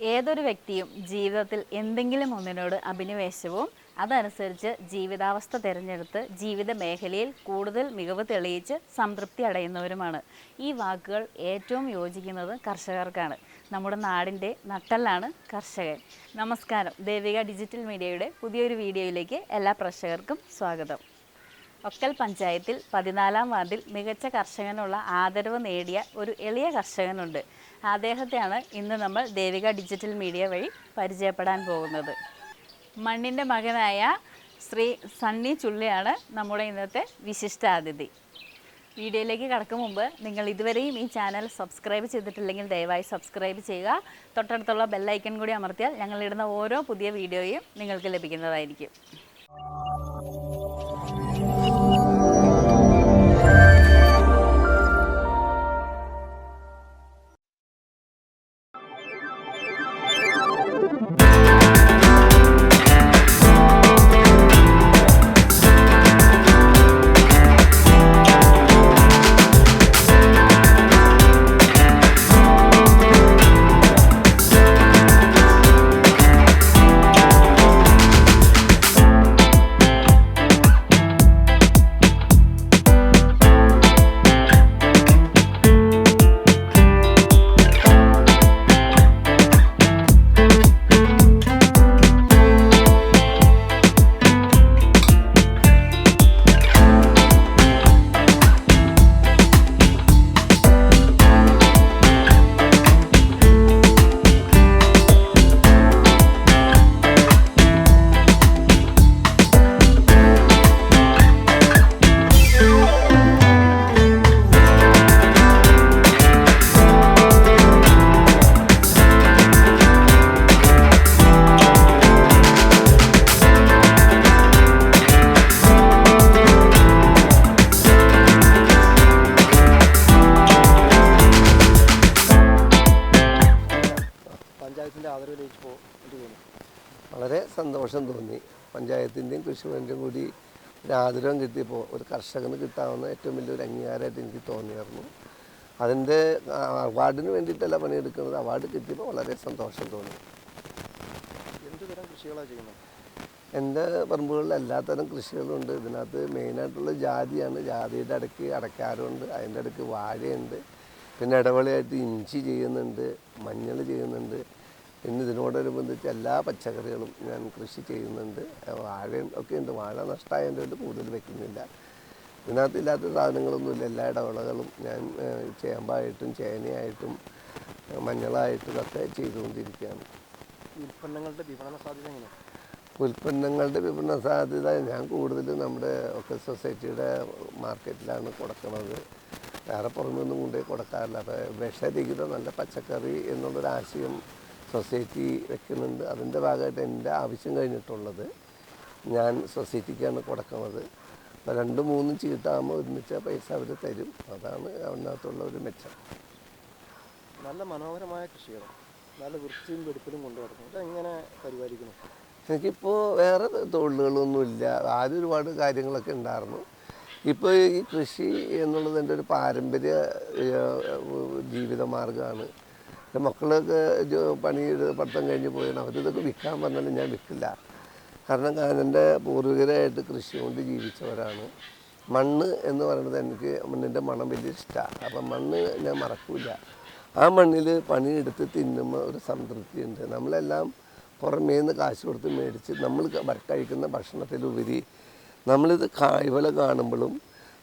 ഏതൊരു വ്യക്തിയും ജീവിതത്തിൽ എന്തെങ്കിലും ഒന്നിനോട് അഭിനിവേശവും അതനുസരിച്ച് ജീവിതാവസ്ഥ തിരഞ്ഞെടുത്ത് ജീവിത മേഖലയിൽ കൂടുതൽ മികവ് തെളിയിച്ച് സംതൃപ്തി അടയുന്നവരുമാണ്. ഈ വാക്കുകൾ ഏറ്റവും യോജിക്കുന്നത് കർഷകർക്കാണ്. നമ്മുടെ നാടിന്റെ നട്ടലാണ് കർഷകൻ. നമസ്കാരം. ദേവിക ഡിജിറ്റൽ മീഡിയയുടെ പുതിയൊരു വീഡിയോയിലേക്ക് എല്ലാ പ്രേക്ഷകർക്കും സ്വാഗതം. ഒക്കൽ പഞ്ചായത്തിൽ പതിനാലാം വാർഡിൽ മികച്ച കർഷകനുള്ള ആദരവ് നേടിയ ഒരു എളിയ കർഷകനുണ്ട്. അദ്ദേഹത്തെയാണ് ഇന്ന് നമ്മൾ ദേവിക ഡിജിറ്റൽ മീഡിയ വഴി പരിചയപ്പെടാൻ പോകുന്നത്. മണ്ണിന്റെ മകനായ ശ്രീ സണ്ണി ചുള്ളിയാണ് നമ്മുടെ ഇന്നത്തെ വിശിഷ്ടാതിഥി. വീഡിയോയിലേക്ക് കടക്കും മുമ്പ് നിങ്ങൾ ഇതുവരെയും ഈ ചാനൽ സബ്സ്ക്രൈബ് ചെയ്തിട്ടില്ലെങ്കിൽ ദയവായി സബ്സ്ക്രൈബ് ചെയ്യുക. തൊട്ടടുത്തുള്ള ബെല്ലൈക്കൺ കൂടി അമർത്തിയാൽ ഞങ്ങളിടുന്ന ഓരോ പുതിയ വീഡിയോയും നിങ്ങൾക്ക് ലഭിക്കുന്നതായിരിക്കും. വളരെ സന്തോഷം തോന്നി. പഞ്ചായത്തിന്റെയും കൃഷിഭവന്റെയും കൂടി ഒരു ആദരവും കിട്ടിയപ്പോൾ ഒരു കർഷകന് കിട്ടാവുന്ന ഏറ്റവും വലിയൊരു അംഗീകാരമായിട്ട് എനിക്ക് തോന്നിയായിരുന്നു. അതിന്റെ അവാർഡിന് വേണ്ടിയിട്ടല്ല പണിയെടുക്കുന്നത്. അവാർഡ് കിട്ടിയപ്പോൾ വളരെ സന്തോഷം തോന്നി. എന്ത് തരം കൃഷികളാണ് ചെയ്യുന്നത്? എന്റെ പറമ്പുകളിൽ എല്ലാത്തരം കൃഷികളുണ്ട്. ഇതിനകത്ത് മെയിനായിട്ടുള്ള ജാതിയാണ്. ജാതിയുടെ ഇടയ്ക്ക് അടക്കാറുണ്ട് അതിന്റെ ഇടയ്ക്ക് വാഴയുണ്ട്. പിന്നെ ഇടവേളയായിട്ട് ഇഞ്ചി ചെയ്യുന്നുണ്ട്. മഞ്ഞൾ ചെയ്യുന്നുണ്ട്. പിന്നെ ഇതിനോടനുബന്ധിച്ച് എല്ലാ പച്ചക്കറികളും ഞാൻ കൃഷി ചെയ്യുന്നുണ്ട്. വാഴയും ഒക്കെ ഉണ്ട്. വാഴ നഷ്ടമായതിന്റെ കൊണ്ട് കൂടുതൽ വെക്കുന്നില്ല. ഇതിനകത്ത് ഇല്ലാത്ത സാധനങ്ങളൊന്നുമില്ല. എല്ലാ ഇടവിളകളും ഞാൻ ചേമ്പായിട്ടും ചേനയായിട്ടും മഞ്ഞളായിട്ടും ഒക്കെ ചെയ്തുകൊണ്ടിരിക്കുകയാണ്. ഉൽപ്പന്നങ്ങളുടെ വിപണന സാധ്യത എങ്ങനെയാണ് ഉൽപ്പന്നങ്ങളുടെ വിപണന സാധ്യത ഞാൻ കൂടുതലും നമ്മുടെ ഒക്കെ സൊസൈറ്റിയുടെ മാർക്കറ്റിലാണ് കൊടുക്കുന്നത്. വേറെ പുറമൊന്നും കൊണ്ടുപോയി കൊടുക്കാറില്ല. അപ്പോൾ വിഷരഹിത നല്ല പച്ചക്കറി എന്നുള്ളൊരു ആശയം സൊസൈറ്റി വെക്കുന്നുണ്ട്. അതിന്റെ ഭാഗമായിട്ട് എന്റെ ആവശ്യം കഴിഞ്ഞിട്ടുള്ളത് ഞാൻ സൊസൈറ്റിക്കാണ് കൊടുക്കുന്നത്. അപ്പോൾ രണ്ടും മൂന്നും ചീട്ടാകുമ്പോൾ ഒരുമിച്ച് പൈസ അവർ തരും. അതാണ് അതിനകത്തുള്ള ഒരു മെച്ചം. നല്ല മനോഹരമായ കൃഷികളും നല്ല വൃത്തിയും വെടുപ്പിലും കൊണ്ടു നടക്കുന്നു ഇതെങ്ങനെ പരിപാലിക്കണം എനിക്കിപ്പോൾ വേറെ തൊഴിലുകളൊന്നുമില്ല. ആദ്യം ഒരുപാട് കാര്യങ്ങളൊക്കെ ഉണ്ടായിരുന്നു. ഇപ്പോൾ ഈ കൃഷി എന്നുള്ളത് എന്റെ ഒരു പാരമ്പര്യ ജീവിതമാർഗമാണ്. എന്റെ മക്കളൊക്കെ ജോ- പണി പഠിത്തം കഴിഞ്ഞ് പോയാണ്. അവരിതൊക്കെ വിൽക്കാൻ പറഞ്ഞാലും ഞാൻ വിൽക്കില്ല. കാരണം എന്റെ പൂർവികരായിട്ട് കൃഷി കൊണ്ട് ജീവിച്ചവരാണ്. മണ്ണ് എന്ന് പറയുന്നത് എനിക്ക് മണ്ണിന്റെ മണം വലിയ ഇഷ്ടമാണ് അപ്പം മണ്ണ് ഞാൻ മറക്കില്ല ആ മണ്ണിൽ പണിയെടുത്ത് തിന്നുമ്പോൾ ഒരു സംതൃപ്തിയുണ്ട്. നമ്മളെല്ലാം പുറമേ നിന്ന് കാശ് കൊടുത്ത് മേടിച്ച് നമ്മൾ കഴിക്കുന്ന ഭക്ഷണത്തിലുപരി നമ്മളിത് കായ്വല കാണുമ്പോഴും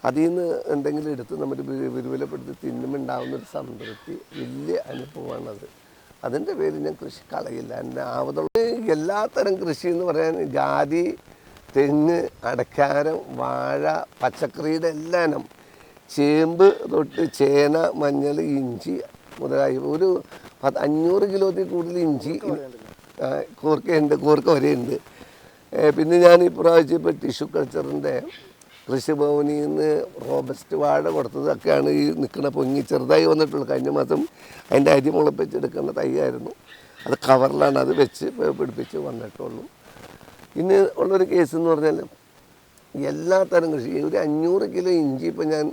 അതിൽ നിന്ന് എന്തെങ്കിലും എടുത്ത് നമ്മൾ വിരുവലപ്പെടുത്തി തിന്നുമ്പോൾ ഉണ്ടാകുന്ന ഒരു സംതൃപ്തി വലിയ അനുഭവമാണത്. അതിന്റെ പേര് ഞാൻ കൃഷി കളയില്ല. എന്റെ ആവതുള്ള എല്ലാത്തരം കൃഷി എന്ന് പറയാൻ ജാതി തെങ്ങ് അടക്കാരം വാഴ പച്ചക്കറിയുടെ എല്ലാ ഇനം ചേമ്പ് തൊട്ട് ചേന മഞ്ഞൾ ഇഞ്ചി മുതലായി ഒരു പത്ത് അഞ്ഞൂറ് കിലോത്തിൽ കൂടുതൽ ഇഞ്ചി കൂർക്കയുണ്ട് കൂർക്ക വരെയുണ്ട്. പിന്നെ ഞാൻ ഇപ്രാവശ്യം ഇപ്പോൾ ടിഷ്യൂ കൾച്ചറിന്റെ കൃഷിഭവനിൽ നിന്ന് റോബസ്റ്റ് വാഴ കൊടുത്തതൊക്കെയാണ് ഈ നിൽക്കുന്ന പൊങ്ങി ചെറുതായി വന്നിട്ടുള്ളൂ. കഴിഞ്ഞ മാസം അതിന്റെ അരി മുളപ്പിച്ചെടുക്കുന്ന തൈയായിരുന്നു. അത് കവറിലാണ് അത് വെച്ച് പിടിപ്പിച്ച് വന്നിട്ടുള്ളൂ. ഇനി ഉള്ളൊരു കേസ് എന്ന് പറഞ്ഞാൽ എല്ലാ തരം കൃഷി ഒരു അഞ്ഞൂറ് കിലോ ഇഞ്ചി ഇപ്പം ഞാൻ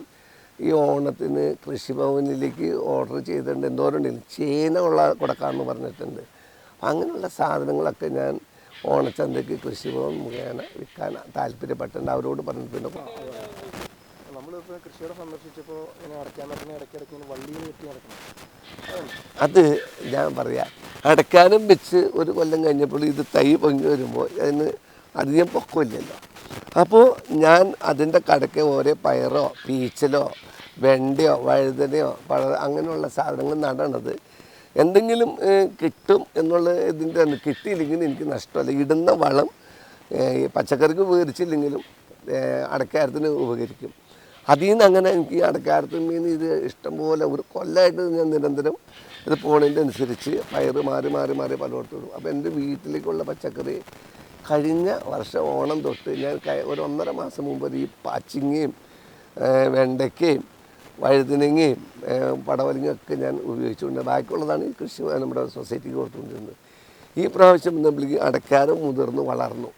ഈ ഓണത്തിന് കൃഷിഭവനിലേക്ക് ഓർഡർ ചെയ്തിട്ടുണ്ട്. എന്തോരം ചേന ഉള്ള കൊടുക്കാമെന്ന് പറഞ്ഞിട്ടുണ്ട്. അങ്ങനെയുള്ള സാധനങ്ങളൊക്കെ ഞാൻ ഓണച്ചന്തയ്ക്ക് കൃഷിഭവൻ മുഖേന വിൽക്കാൻ താല്പര്യപ്പെട്ടുണ്ട് അവരോട് പറഞ്ഞു പിന്നെ നമ്മളിപ്പോൾ കൃഷിയുടെ സന്ദർശിച്ചപ്പോൾ ഇങ്ങനെ അടയ്ക്കാൻ നടക്കുന്ന ഇടയ്ക്കിടയ്ക്ക് ഇങ്ങനെ വള്ളിയിൽ കെട്ടി നടക്കണം അത് ഞാൻ പറയാം അടയ്ക്കാനും വെച്ച് ഒരു കൊല്ലം കഴിഞ്ഞപ്പോൾ ഇത് തൈ പൊങ്ങി വരുമ്പോൾ അതിന് അധികം പൊക്കമില്ലല്ലോ. അപ്പോൾ ഞാൻ അതിന്റെ കടയ്ക്ക് ഓരോ പയറോ പീച്ചലോ വെണ്ടയോ വഴുതനയോ പഴ അങ്ങനെയുള്ള സാധനങ്ങൾ നടണത് എന്തെങ്കിലും കിട്ടും എന്നുള്ള ഇതിന്റെ. കിട്ടിയില്ലെങ്കിൽ എനിക്ക് നഷ്ടമല്ല ഇടുന്ന വളം പച്ചക്കറിക്ക് ഉപകരിച്ചില്ലെങ്കിലും അടക്കാരത്തിന് ഉപകരിക്കും അതിൽ നിന്ന് അങ്ങനെ എനിക്ക് അടക്കാരത്തിൽ നിന്ന് ഇത് ഇഷ്ടംപോലെ ഒരു കൊല്ലമായിട്ട് ഞാൻ നിരന്തരം ഇത് പോണതിന്റെ അനുസരിച്ച് പയറ് മാറി മാറി മാറി പലയിടത്തും ഇടും അപ്പോൾ എന്റെ വീട്ടിലേക്കുള്ള പച്ചക്കറി കഴിഞ്ഞ വർഷം ഓണം തൊട്ട് ഞാൻ ഒരു ഒന്നര മാസം മുമ്പ് ഈ പാച്ചിങ്ങയും വെണ്ടയ്ക്കയും വഴുതനങ്ങയും പടവലങ്ങയും ഞാൻ ഉപയോഗിച്ചുകൊണ്ട് ബാക്കിയുള്ളതാണ് ഈ കൃഷി നമ്മുടെ സൊസൈറ്റിക്ക് കൊടുത്തുകൊണ്ടിരുന്നത്. ഈ പ്രാവശ്യം നമ്മൾ അടക്കാരം മുതിർന്ന് വളർന്നു.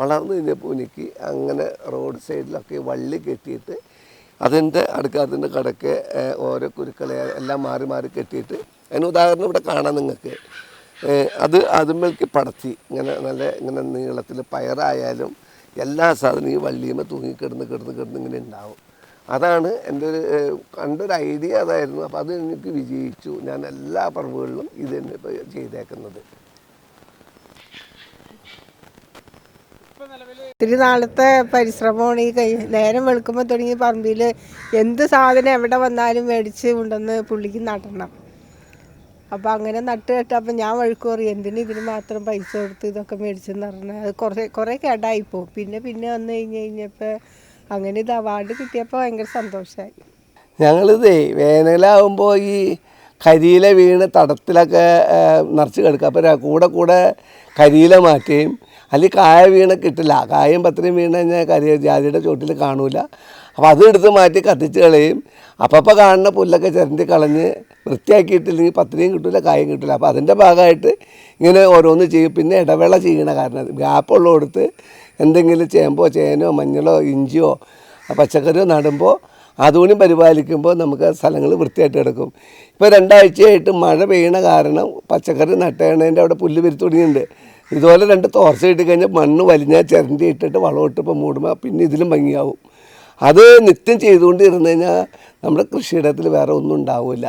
വളർന്നു കഴിഞ്ഞപ്പോൾ എനിക്ക് അങ്ങനെ റോഡ് സൈഡിലൊക്കെ വള്ളി കെട്ടിയിട്ട് അതിന്റെ അടുക്കാത്തിന്റെ കടക്ക് ഓരോ കുരുക്കളെ എല്ലാം മാറി മാറി കെട്ടിയിട്ട് അതിന് ഉദാഹരണം ഇവിടെ കാണാം നിങ്ങൾക്ക്. അത് അതുമ്പോഴേക്ക് പടത്തി ഇങ്ങനെ നല്ല ഇങ്ങനെ നീളത്തിൽ പയറായാലും എല്ലാ സാധനവും ഈ വള്ളിയുമ്പോൾ തൂങ്ങിക്കിടന്ന് കിടന്ന് കിടന്ന് ഇങ്ങനെ ഉണ്ടാവും. അതാണ് എന്റെ ഒരു കണ്ടൊരു ഐഡിയ അതായിരുന്നു. അപ്പോൾ അത് എനിക്ക് വിജയിച്ചു. ഞാൻ എല്ലാ പറമ്പുകളിലും ഇത് തന്നെ ചെയ്തേക്കുന്നത്. ഒത്തിരി നാളത്തെ പരിശ്രമമാണ് ഈ കൈ നേരം വെളുക്കുമ്പോൾ തുടങ്ങി പറമ്പിൽ എന്ത് സാധനം എവിടെ വന്നാലും മേടിച്ച് കൊണ്ടുവന്ന് പുള്ളിക്ക് നടണം. അപ്പോൾ അങ്ങനെ നട്ട് കേട്ട് അപ്പം ഞാൻ വഴുക്ക് പറയും എന്തിന് ഇതിന് മാത്രം പൈസ കൊടുത്ത് ഇതൊക്കെ മേടിച്ചെന്ന് പറഞ്ഞാൽ അത് കുറേ കുറേ കേടായിപ്പോൾ പിന്നെ പിന്നെ വന്നു കഴിഞ്ഞ് കഴിഞ്ഞപ്പോൾ അങ്ങനെ ഇത് അവാർഡ് കിട്ടിയപ്പോൾ ഭയങ്കര സന്തോഷമായി ഞങ്ങളിതേ വേനലാവുമ്പോൾ ഈ കരിയില വീണ് തടത്തിലൊക്കെ നിറച്ച് കിടക്കുക അപ്പോൾ കൂടെ കൂടെ കരിയില മാറ്റുകയും അല്ലെങ്കിൽ കായ വീണ കിട്ടില്ല. കായും പത്രയും വീണ് കഴിഞ്ഞാൽ കരി ജാതിയുടെ ചോട്ടിൽ കാണൂല. അപ്പോൾ അത് എടുത്ത് മാറ്റി കത്തിച്ച് കളയും. അപ്പപ്പോൾ കാണുന്ന പുല്ലൊക്കെ ചിരണ്ടി കളഞ്ഞ് വൃത്തിയാക്കിയിട്ടില്ലെങ്കിൽ പത്രയും കിട്ടില്ല കായും കിട്ടില്ല അപ്പോൾ അതിന്റെ ഭാഗമായിട്ട് ഇങ്ങനെ ഓരോന്ന് ചെയ്യും. പിന്നെ ഇടവേള ചെയ്യണ കാരണം ഗ്യാപ്പുള്ളടുത്ത് എന്തെങ്കിലും ചേമ്പോ ചേനോ മഞ്ഞളോ ഇഞ്ചിയോ പച്ചക്കറിയോ നടുമ്പോൾ അതുകൂടി പരിപാലിക്കുമ്പോൾ നമുക്ക് സ്ഥലങ്ങൾ വൃത്തിയായിട്ട് കിടക്കും. ഇപ്പോൾ രണ്ടാഴ്ചയായിട്ട് മഴ പെയ്യണ കാരണം പച്ചക്കറി നട്ടേണതിന്റെ അവിടെ പുല്ല് പെരുത്തി തുടങ്ങിയിട്ടുണ്ട്. ഇതുപോലെ രണ്ട് തോർച്ച ഇട്ട് കഴിഞ്ഞാൽ മണ്ണ് വലിഞ്ഞാൽ ചിരണ്ടി ഇട്ടിട്ട് വളം ഇട്ടിപ്പോൾ മൂടുമ്പോൾ പിന്നെ ഇതിലും ഭംഗിയാവും. അത് നിത്യം ചെയ്തുകൊണ്ട് ഇരുന്ന് കഴിഞ്ഞാൽ നമ്മുടെ കൃഷിയിടത്തിൽ വേറെ ഒന്നും ഉണ്ടാവില്ല.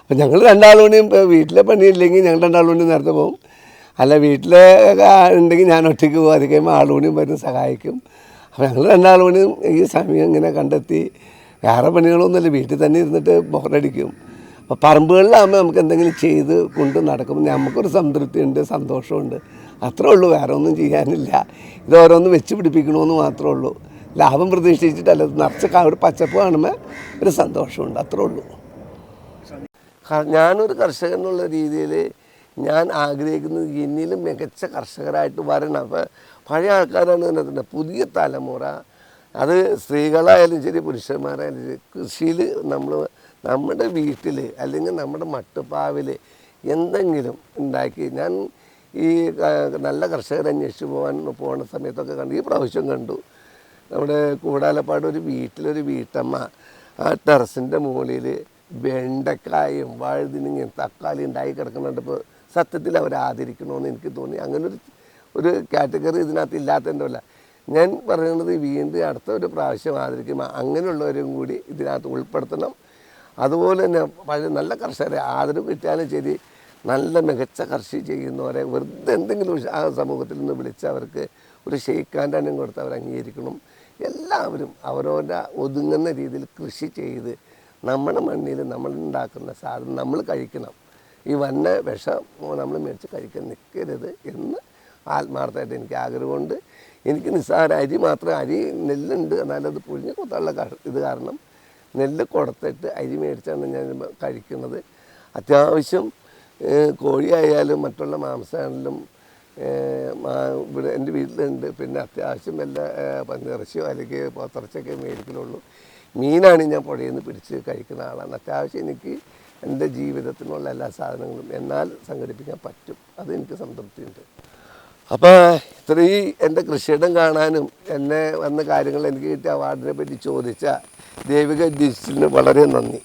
അപ്പം ഞങ്ങൾ രണ്ടാളുകൂടിയും വീട്ടിലെ പണിയില്ലെങ്കിൽ ഞങ്ങൾ രണ്ടാളുകൂടി നേരത്തെ പോകും. അല്ല വീട്ടിൽ ഉണ്ടെങ്കിൽ ഞാൻ ഒറ്റയ്ക്ക് പോകും അത് കഴിയുമ്പോൾ ആളുകൂടിയും വരും സഹായിക്കും. അപ്പോൾ ഞങ്ങൾ രണ്ടാളുകൂടിയും ഈ സമയം ഇങ്ങനെ കണ്ടെത്തി. വേറെ പണികളൊന്നുമില്ല. വീട്ടിൽ തന്നെ ഇരുന്നിട്ട് ബോറടിക്കും. അപ്പോൾ പറമ്പുകളിലാകുമ്പോൾ നമുക്ക് എന്തെങ്കിലും ചെയ്ത് കൊണ്ട് നടക്കുമ്പോൾ നമുക്കൊരു സംതൃപ്തിയുണ്ട് സന്തോഷമുണ്ട് അത്രേ ഉള്ളൂ. വേറെ ഒന്നും ചെയ്യാനില്ല. ഇത് ഓരോന്ന് വെച്ച് പിടിപ്പിക്കണമെന്ന് മാത്രമേ ഉള്ളൂ. ലാഭം പ്രതീക്ഷിച്ചിട്ടല്ല. നിറച്ച് ഒരു പച്ചപ്പ് കാണുമ്പോൾ ഒരു സന്തോഷമുണ്ട് അത്രേ ഉള്ളൂ. ഞാനൊരു കർഷകൻ എന്നുള്ള രീതിയിൽ ഞാൻ ആഗ്രഹിക്കുന്നത് ഇനിയിലും മികച്ച കർഷകരായിട്ട് വരണം. അപ്പോൾ പഴയ ആൾക്കാരാണ് തന്നെ. പുതിയ തലമുറ അത് സ്ത്രീകളായാലും ശരി പുരുഷന്മാരായാലും ശരി കൃഷിയിൽ നമ്മൾ നമ്മുടെ വീട്ടിൽ അല്ലെങ്കിൽ നമ്മുടെ മട്ടുപ്പാവിൽ എന്തെങ്കിലും ഉണ്ടാക്കി. ഞാൻ ഈ നല്ല കർഷകരെ അന്വേഷിച്ച് പോകാൻ പോകുന്ന സമയത്തൊക്കെ കണ്ടു ഈ പ്രാവശ്യം കണ്ടു. നമ്മുടെ കൂടാലപ്പാട് ഒരു വീട്ടിലൊരു വീട്ടമ്മ ആ ടെറസിന്റെ മുകളിൽ വെണ്ടക്കായും വഴുതിനിങ്ങയും തക്കാളി ഉണ്ടായി കിടക്കുന്നുണ്ട് ഇപ്പോൾ സത്യത്തിൽ അവർ ആദരിക്കണമെന്ന് എനിക്ക് തോന്നി. അങ്ങനൊരു ഒരു കാറ്റഗറി ഇതിനകത്ത് ഇല്ലാത്തതിന്റെ അല്ല ഞാൻ പറയുന്നത് വീണ്ടും അടുത്ത ഒരു പ്രാവശ്യം ആദരിക്കും അങ്ങനെയുള്ളവരും കൂടി ഇതിനകത്ത് ഉൾപ്പെടുത്തണം. അതുപോലെ തന്നെ പഴയ നല്ല കർഷകരെ ആദരവ് കിട്ടിയാലും ശരി നല്ല മികച്ച കൃഷി ചെയ്യുന്നവരെ വെറുതെ എന്തെങ്കിലും ആ സമൂഹത്തിൽ നിന്ന് വിളിച്ച് അവർക്ക് ഒരു ഷെയ്ക്കാന്റെ കൊടുത്ത് അവർ അംഗീകരിക്കണം. എല്ലാവരും അവരവരുടെ ഒതുങ്ങുന്ന രീതിയിൽ കൃഷി ചെയ്ത് നമ്മുടെ മണ്ണിൽ നമ്മളുണ്ടാക്കുന്ന സാധനം നമ്മൾ കഴിക്കണം. ഈ വന്ന വിഷം നമ്മൾ മേടിച്ച് കഴിക്കാൻ നിൽക്കരുത് എന്ന് ആത്മാർത്ഥമായിട്ട് എനിക്ക് ആഗ്രഹമുണ്ട്. എനിക്ക് നിസ്സാര അരി മാത്രം അരി നെല്ലുണ്ട്. എന്നാലും അത് പുഴിഞ്ഞ് കൊത്തുള്ള ഇത് കാരണം നെല്ല് കൊടുത്തിട്ട് അരി മേടിച്ചാണ് ഞാൻ കഴിക്കുന്നത്. അത്യാവശ്യം കോഴിയായാലും മറ്റുള്ള മാംസമാണെങ്കിലും ഇവിടെ എന്റെ വീട്ടിലുണ്ട്. പിന്നെ അത്യാവശ്യം വല്ല പന്നിറച്ചിയോ അല്ലെങ്കിൽ പോത്തിറച്ചിയൊക്കെ മേടിക്കലുള്ളൂ. മീനാണ് ഞാൻ പുഴയിൽ നിന്ന് പിടിച്ച് കഴിക്കുന്ന ആളാണ്. അത്യാവശ്യം എനിക്ക് എന്റെ ജീവിതത്തിനുള്ള എല്ലാ സാധനങ്ങളും എന്നാൽ സംഘടിപ്പിക്കാൻ പറ്റും. അതെനിക്ക് സംതൃപ്തിയുണ്ട്. അപ്പോൾ ഇത്രയും എന്റെ കൃഷിയിടം കാണാനും എന്നെ വന്ന കാര്യങ്ങൾ എനിക്ക് കിട്ടിയ അവാർഡിനെ പറ്റി ചോദിച്ച ദേവിക ഡിജിറ്റലിന് വളരെ നന്ദി.